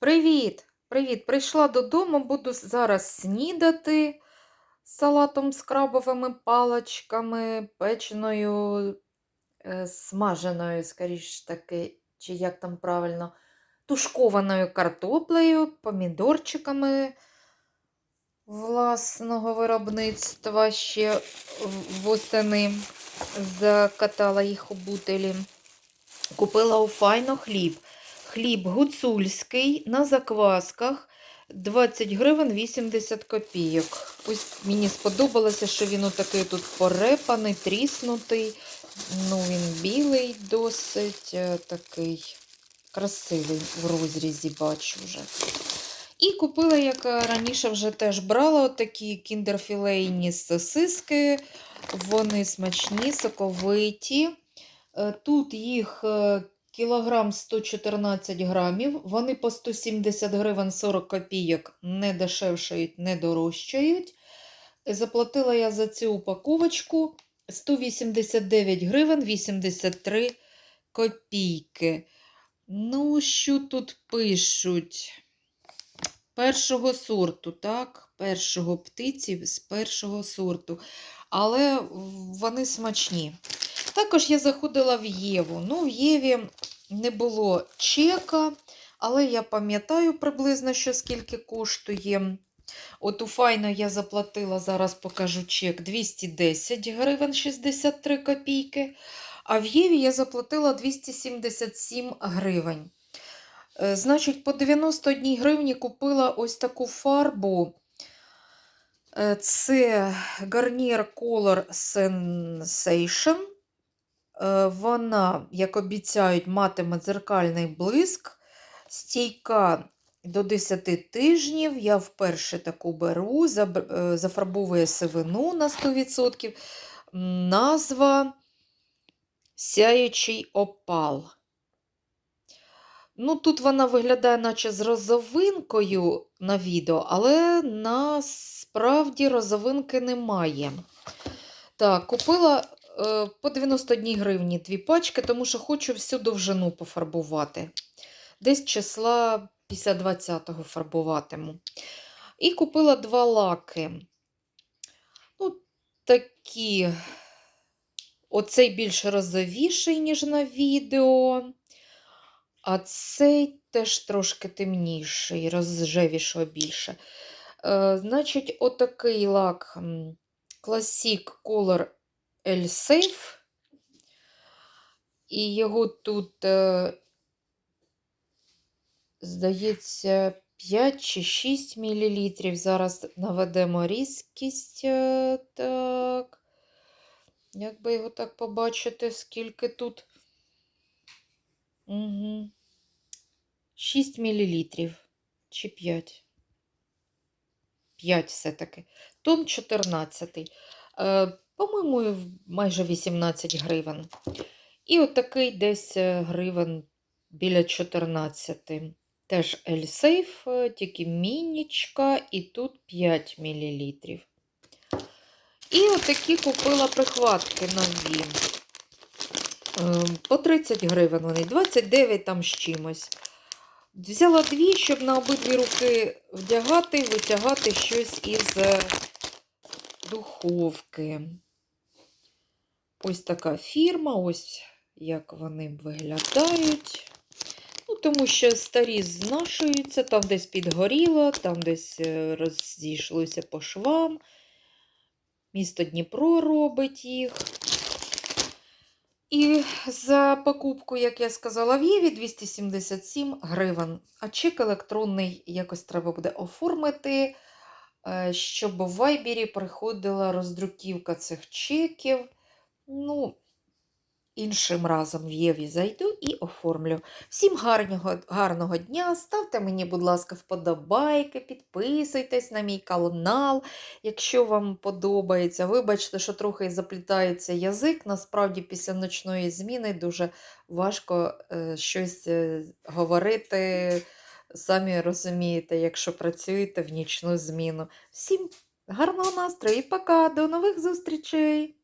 Привіт! Привіт! Прийшла додому, буду зараз снідати салатом з крабовими паличками, печеною, е, смаженою, скоріш таки, чи як там правильно, тушкованою картоплею, помідорчиками власного виробництва ще восени закатала їх у бутилі. Купила у файно хліб. Хліб гуцульський на заквасках 20 гривень 80 копійок. Ось мені сподобалося, що він отакий тут порепаний, тріснутий. Ну, він білий, досить е, такий красивий в розрізі, бачу вже. І купила, як е, раніше вже теж брала, отакі кіндерфілейні сосиски. Вони смачні, соковиті. Е, Тут їх кілограм 114 грамів. Вони по 170 гривень 40 копійок не дешевшають, не дорожчають. Заплатила я за цю упаковочку 189 гривень 83 копійки. Ну, що тут пишуть? Першого сорту, так? Першого птиці з першого сорту. Але вони смачні. Також я заходила в Єву. Ну, в Єві не було чека, але я пам'ятаю приблизно, що скільки коштує. От у Файно я заплатила, зараз покажу чек, 210 гривень 63 копійки. А в Єві я заплатила 277 гривень. Е, Значить, по 91 гривні купила ось таку фарбу. Е, Це Garnier Color Sensation. Е, Вона, як обіцяють, матиме дзеркальний блиск, стійка до 10 тижнів. Я вперше таку беру, е, зафарбовує сивину на 100%. Назва Сяючий опал. Ну, тут вона виглядає, наче з розовинкою на відео, але насправді розовинки немає. Так, купила по 91 гривні дві пачки, тому що хочу всю довжину пофарбувати. Десь числа після 20-го фарбуватиму. І купила два лаки. Ну, такі. Оцей більш розовіший, ніж на відео. А цей теж трошки темніший, розжевішого більше. Е, значить, отакий лак Classic Color Safe. І його тут, е, здається, 5 чи 6 мл. Зараз наведемо різкість. е, Так. Як би його так побачити, скільки тут? Угу. 6 мл чи 5. 5 все-таки. Том 14. По-моєму, майже 18 гривень. І отакий десь е, гривень біля 14. Теж L-Safe, е, тільки мінічка, і тут 5 мл. І отакі купила прихватки нові. Е, По 30 гривень вони, 29 там з чимось. Взяла дві, щоб на обидві руки вдягати витягати щось із е, духовки. Ось така фірма, ось як вони виглядають. Ну, тому що старі зношуються, там десь підгоріло, там десь е, розійшлося по швам. Місто Дніпро робить їх. І за покупку, як я сказала, в Єві 277 гривень. А чек електронний якось треба буде оформити, е, щоб у Вайбері приходила роздруківка цих чеків. Ну, іншим разом в Єві зайду і оформлю. Всім гарного, гарного дня. Ставте мені, будь ласка, вподобайки, підписуйтесь на мій канал, якщо вам подобається. Вибачте, що трохи заплітається язик. Насправді, після ночної зміни дуже важко е, щось е, говорити. Самі розумієте, якщо працюєте в нічну зміну. Всім гарного настрою і пока, до нових зустрічей!